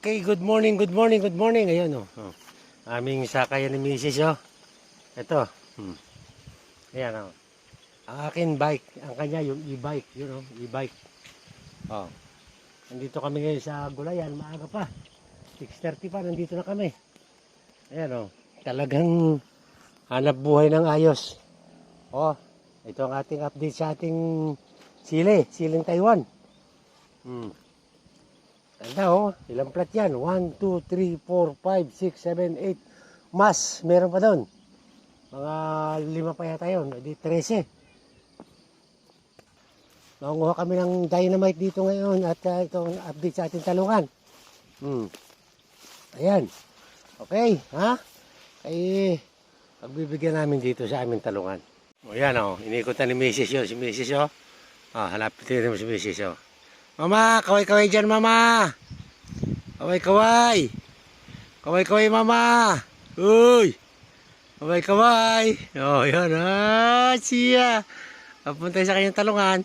Okay, good morning, good morning, good morning. Ayun, oh. oh. Aming sakayan ni Mrs. Oh. Ito. Hmm. Ayan, oh. Ang akin bike, ang kanya yung e-bike, yun oh, e-bike. Oh. Nandito kami ngayon sa Gulayan, maaga pa. 6.30 pa, nandito na kami. Ayan oh, talagang hanap buhay ng ayos. Oh, ito ang ating update sa ating sili, siling Taiwan. Hmm. Ganda oh, ilang plat yan? 1, 2, 3, 4, 5, 6, 7, 8. Mas, meron pa doon. Mga lima pa yata yun, di 13. Nangunguha kami ng dynamite dito ngayon at uh, itong update sa ating talungan. Hmm. Ayan. Okay, ha? Ay, pagbibigyan namin dito sa aming talungan. O yan o, inikot na ni Mrs. yun, si Mrs. o. Ah, hanapin mo si Mrs. o. Mama, kaway-kaway dyan, mama. Kaway-kaway. Kaway-kaway, mama. Uy. Kaway-kaway. Oh, yan. Ah, siya. Papunta sa kanyang talungan.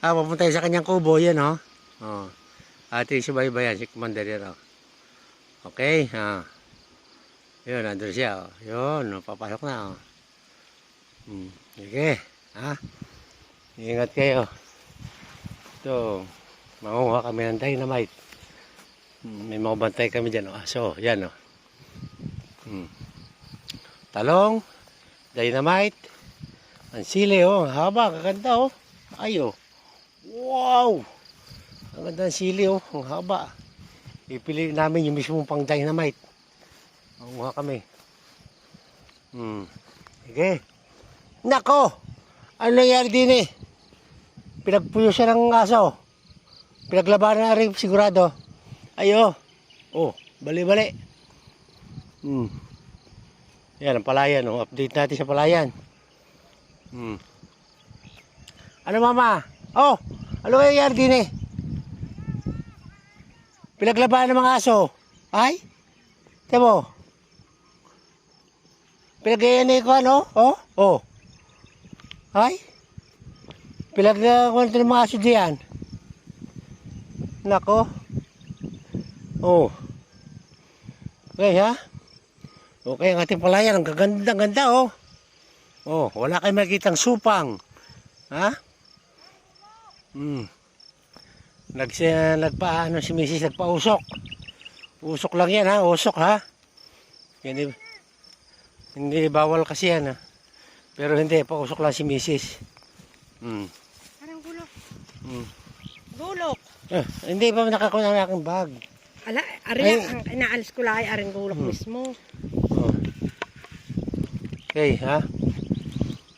Ah, papunta sa kanyang kubo. Yan, oh. Oh. Ating subaybayan, si Commander yan, oh. Okay, ah. Yun, nandun siya, oh. Yun, oh, papasok na, oh. Hmm. Sige, ha? Ingat kayo. Ito, mangunguha kami ng dynamite. May mga bantay kami dyan, oh. Aso, yan, oh. Hmm. Talong, dynamite, ang sili, oh. Ang haba, kaganda, oh. Ay, oh. Wow! Ang ganda ng sili, oh. Ang haba. Ipili namin yung mismong pang dynamite. Mangunguha kami. Hmm. Sige. Nako! Ano nangyari din eh? Pinagpuyo siya ng aso. Pinaglabanan na rin sigurado. Ayo. Oh, bali-bali. Hmm. Yan ang palayan. Oh. Update natin sa palayan. Hmm. Ano mama? Oh, ano nangyari din eh? Pinaglabanan ng mga aso. Ay? Tiyan mo. Pinagayan ko ano? Oh, oh. Ay? Pinaglabanan ng mga aso diyan. Nako. Oh. Okay ha? Okay, ang ating palayan. Ang gaganda, ganda oh. Oh, wala kayong makikitang supang. Ha? Hmm. Nag, nagpa, ano si Mrs. nagpausok. Usok lang yan ha, usok ha. Hindi, hindi bawal kasi yan ha. Pero hindi, pausok lang si Mrs. Hmm. Parang gulok. Hmm. Gulok. Eh, hindi pa nakakuha ng aking bag. Ala, ari Ay. ang inaalis ko lang ay aring gulok Hmm. mismo. Oh. Okay, ha?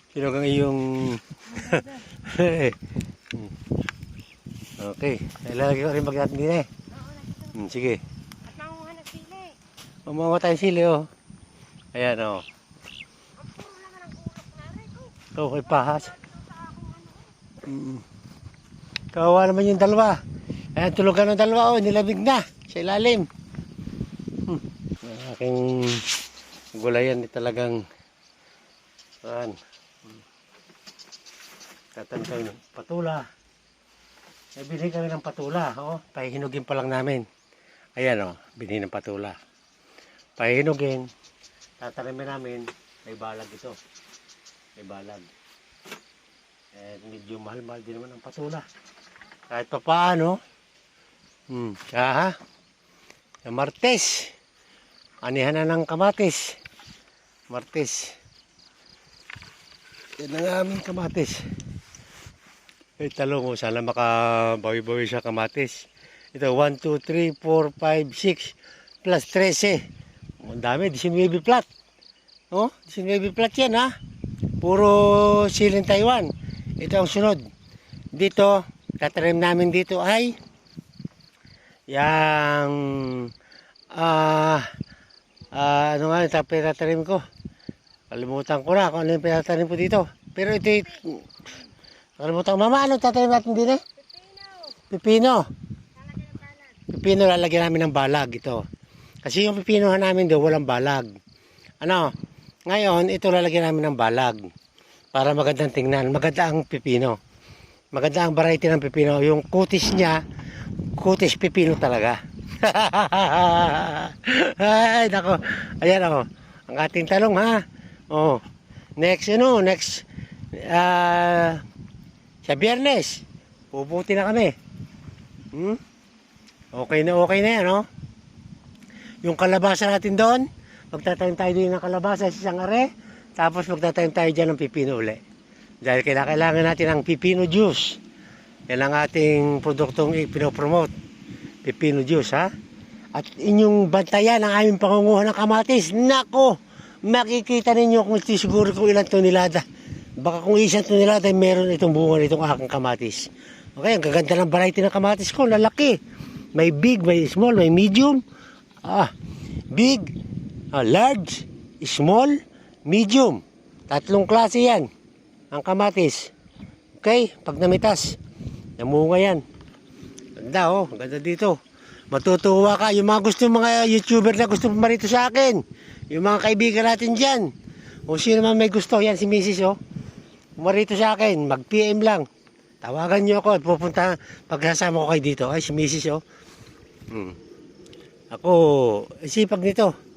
Sino kang iyong... Okay. Ilalagay ko rin bag natin din eh. Hmm, sige. At manguha ng sili. Mamawa tayo sili, oh. Ayan, oh. Ang puro naman ang gulok na rin. Oh, Ito, kay Pahas. Mm. Kawawa naman yung dalawa. Ayan, tulugan ng dalawa, oh. Nilabig na. Sa ilalim. Hmm. Aking gulayan ni talagang... Ayan. Tatanda yun. Patula. Binili kami ng patula, oh. Pahihinugin pa lang namin. Ayan, oh. Binili ng patula. Pahihinugin. Tatanimin namin. May balag ito. May balag. Eh, medyo mahal-mahal din naman ang patula. Kahit pa paano. Hmm, siya ha. Yung Martes. Anihan na ng kamatis. Martes. Yan ang aming kamatis. Eh, talong ko. Sana makabawi-bawi sa kamatis. Ito, 1, 2, 3, 4, 5, 6, plus 13. Ang dami, 19 plat. Oh, 19 plat yan ha. Puro siling Taiwan. Ito ang sunod. Dito, tatanim namin dito ay yang ah ah ano nga yung pinatanim ko. Kalimutan ko na kung ano yung pinatanim ko dito. Pero ito kalimutan. Mama, ano tatanim natin din eh? Pipino. Pipino lalagyan namin ng balag ito. Kasi yung pipino namin doon walang balag. Ano? Ngayon, ito lalagyan namin ng balag para magandang tingnan. Maganda ang pipino. Maganda ang variety ng pipino. Yung kutis niya, kutis pipino talaga. Ay, nako. Ayan oh. Ang ating talong ha. Oh. Next ano, next ah sa biyernes. Puputi na kami. Hmm? Okay na okay na yan, oh. Yung kalabasa natin doon, magtatanim tayo din ng kalabasa sa isang are, tapos magtatanim tayo dyan ng pipino uli. Dahil kailangan natin ng pipino juice. Yan ang ating produktong ipinopromote. Pipino juice, ha? At inyong bantayan ang aming pangunguha ng kamatis. Nako! Makikita ninyo kung siguro kung ilang tonelada. Baka kung isang tonelada, meron itong bunga nitong aking kamatis. Okay, ang gaganda ng variety ng kamatis ko. Lalaki. May big, may small, may medium. Ah, big, ah, large, small, medium. Tatlong klase yan. Ang kamatis. Okay, pag namitas, namunga yan. Ganda oh, ganda dito. Matutuwa ka. Yung mga gusto mga YouTuber na gusto marito sa akin. Yung mga kaibigan natin dyan. O sino man may gusto. Yan si Mrs. oh. Marito sa akin. Mag-PM lang. Tawagan niyo ako at pupunta. Pagkasama ko kayo dito. Ay si Mrs. oh. Hmm. Ako, sipag nito.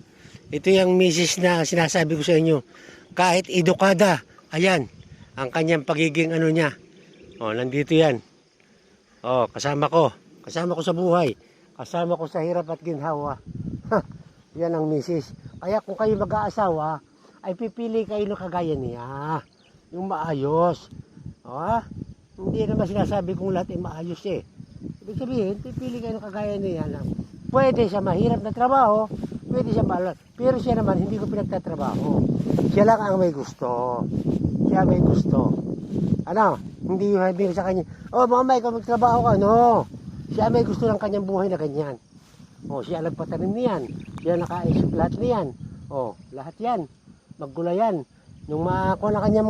Ito yung Mrs. na sinasabi ko sa inyo. Kahit edukada. Ayan. Ang kanyang pagiging ano niya. Oh, nandito yan. Oh, kasama ko. Kasama ko sa buhay. Kasama ko sa hirap at ginhawa. Yan ang misis. Kaya kung kayo mag-aasawa, ay pipili kayo ng kagaya niya. Yung maayos. Oh, hindi naman sinasabi kong lahat ay maayos eh. Ibig sabihin, pipili kayo ng kagaya niya na pwede siya mahirap na trabaho, pwede siya malat. Pero siya naman, hindi ko pinagtatrabaho. Siya lang ang may gusto. Siya may gusto. Ano? Hindi yung sabihin sa kanya, oh mama, ikaw magtrabaho ka. No. Siya may gusto ng kanyang buhay na ganyan. Oh, siya nagpatanim niyan. Siya nakaisip lahat niyan. Oh, lahat yan. Maggulayan. Nung makakuha na kanyang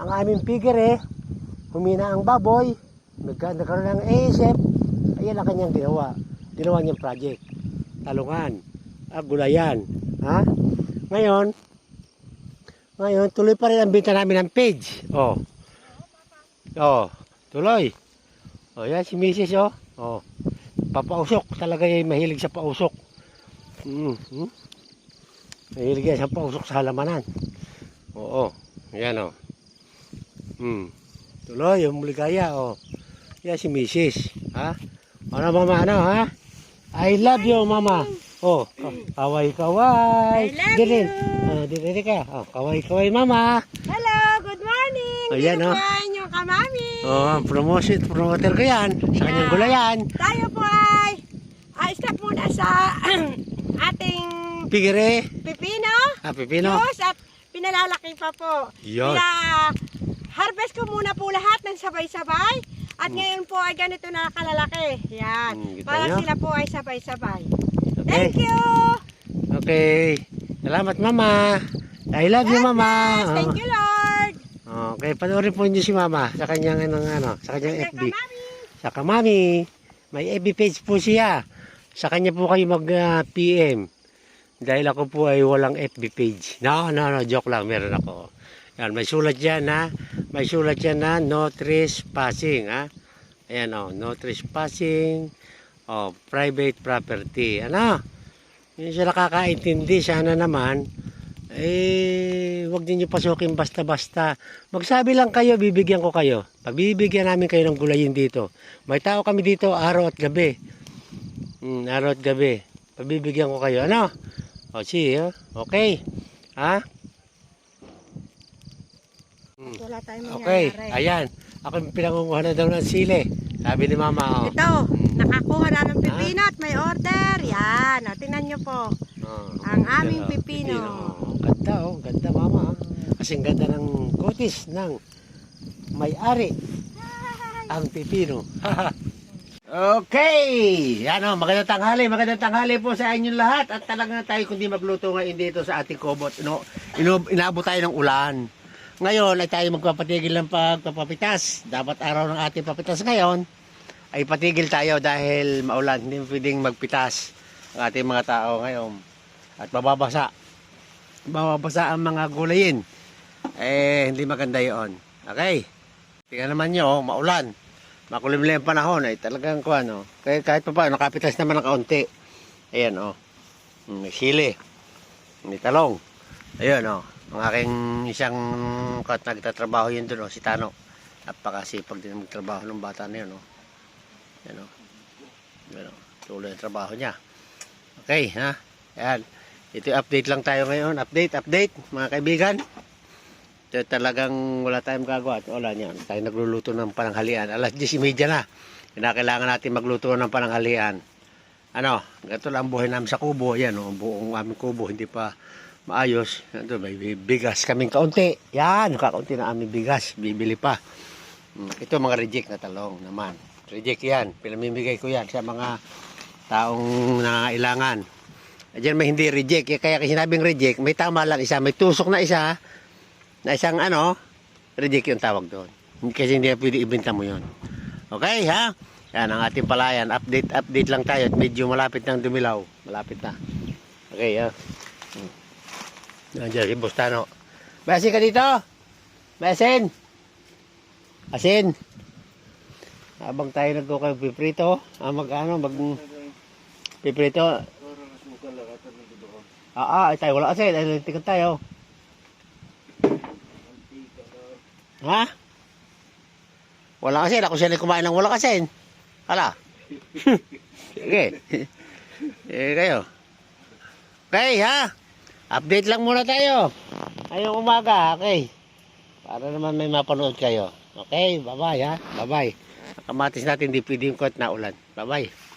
ang aming figure eh, humina ang baboy, nagka, nagkaroon ng isip, ayan ang kanyang ginawa. Ginawa niyang project. Talungan. Ah. Ha? Ngayon, ngayon, tuloy pa rin ang binta namin ng page. Oh. Oh, tuloy. Oh, yan si Mrs. Oh. Oh. Papausok. Talaga yung mahilig sa pausok. Mm -hmm. Mahilig yan sa pausok sa halamanan. Oo. Yan oh. Hmm. Tuloy, yung muligaya oh. Yan si Mrs. Ha? Ano mama, ano ha? I love you, mama. Oh, oh kaway kaway. I love Dirin. you. Oh, dirin ka. Oh, kaway kaway, mama. Hello, good morning. Ayan, Dito oh. po ang inyong kamami. Oh, promotion, promoter ko yan. Sa kanyang Yeah. gulayan. Tayo po ay ay stop muna sa ating Pigire. pipino, Ah, pipino. juice at pinalalaki pa po. Yun. Kaya harvest ko muna po lahat ng sabay-sabay. At ngayon po ay ganito na kalalaki. Yan. Hmm, kita Para nyo? sila po ay sabay-sabay. Okay. Thank you. Okay. Salamat, mama. I love you, mama. Yes, thank you, Lord. Oh, okay, panoorin po niyo si mama sa kanyang anong ano, sa kanyang FB. Sa kamami, may FB page po siya. Sa kanya po kayo mag ah, PM. Dahil ako po ay walang FB page. No, no, no, joke lang, meron ako. Yan, may sulat yan ha. May sulat yan na no trespassing ha. Ayan oh, no trespassing. Oh, private property. Ano? Yun siya nakakaintindi. Sana naman, eh, wag niyo pasukin basta-basta. Magsabi lang kayo, bibigyan ko kayo. Pagbibigyan namin kayo ng gulayin dito. May tao kami dito araw at gabi. Hmm, araw at gabi. Pabibigyan ko kayo. Ano? O, see, oh. okay. Ha? Wala tayong Okay, ayan. Ako yung pinangunguha na daw ng sili. Sabi ni mama, oh. Ito, nakakuha na ng pipino at may order. Yan, o, tingnan nyo po. Oh, Ang aming ganda, pipino. Oh, Ganda, oh. Ganda, mama. Kasing ganda ng kutis ng may-ari. Ang pipino. okay! Yan o, magandang tanghali. Magandang tanghali po sa inyong lahat. At talaga na tayo kundi magluto ngayon dito sa ating kobot. No, ino, inaabot tayo ng ulan. Ngayon ay tayo magpapatigil ng pagpapapitas. Dapat araw ng ating papitas ngayon ay patigil tayo dahil maulan. Hindi pwedeng magpitas ang ating mga tao ngayon. At mababasa. Mababasa ang mga gulayin. Eh, hindi maganda yon. Okay? Tingnan naman nyo, maulan. makulimlim ang panahon ay talagang kuha no. Kaya kahit pa paano, nakapitas naman ng kaunti. Ayan oh. May sili. May talong. Ayun oh. Ang aking isang kat nagtatrabaho yun doon oh, si Tano. Napakasipag din magtrabaho ng bata na yun oh. Ayan oh. Ayan oh. Tuloy ang trabaho niya. Okay, ha? Ayan. Ito update lang tayo ngayon. Update, update, mga kaibigan. Ito talagang wala tayong gagawa. Wala niyan. Tayo nagluluto ng pananghalian. Alas 10.30 na. Kinakailangan natin magluto ng pananghalian. Ano, ganito lang ang buhay namin sa kubo. Yan, oh, buong aming kubo. Hindi pa maayos. Ito, may bigas kaming kaunti. Yan, kakaunti na aming bigas. Bibili pa. Mm, Ito mga reject na talong naman. Reject yan. Pinamimigay ko yan sa mga taong nangangailangan. Diyan may hindi reject. Kaya kasi sinabing reject, may tama lang isa. May tusok na isa. Na isang ano, reject yung tawag doon. Kasi hindi pwede ibenta mo yun. Okay, ha? Yan ang ating palayan. Update, update lang tayo. At medyo malapit ng dumilaw. Malapit na. Okay, ha? Hmm. Nandiyan si Bustano. May ka dito? May asin? Habang tayo nagkukay piprito, ah, mag ano, mag piprito. Ah, ah, ay tayo wala asin, ay tikat tayo. Ha? Wala asin, ako siya kumain ng wala asin. Hala. Sige. Eh, kayo. Okay, ha? Update lang muna tayo. Ngayong umaga, okay. Para naman may mapanood kayo. Okay, bye-bye ha. Bye-bye. Kamatis natin, di pwedeng kot na ulan. Bye-bye.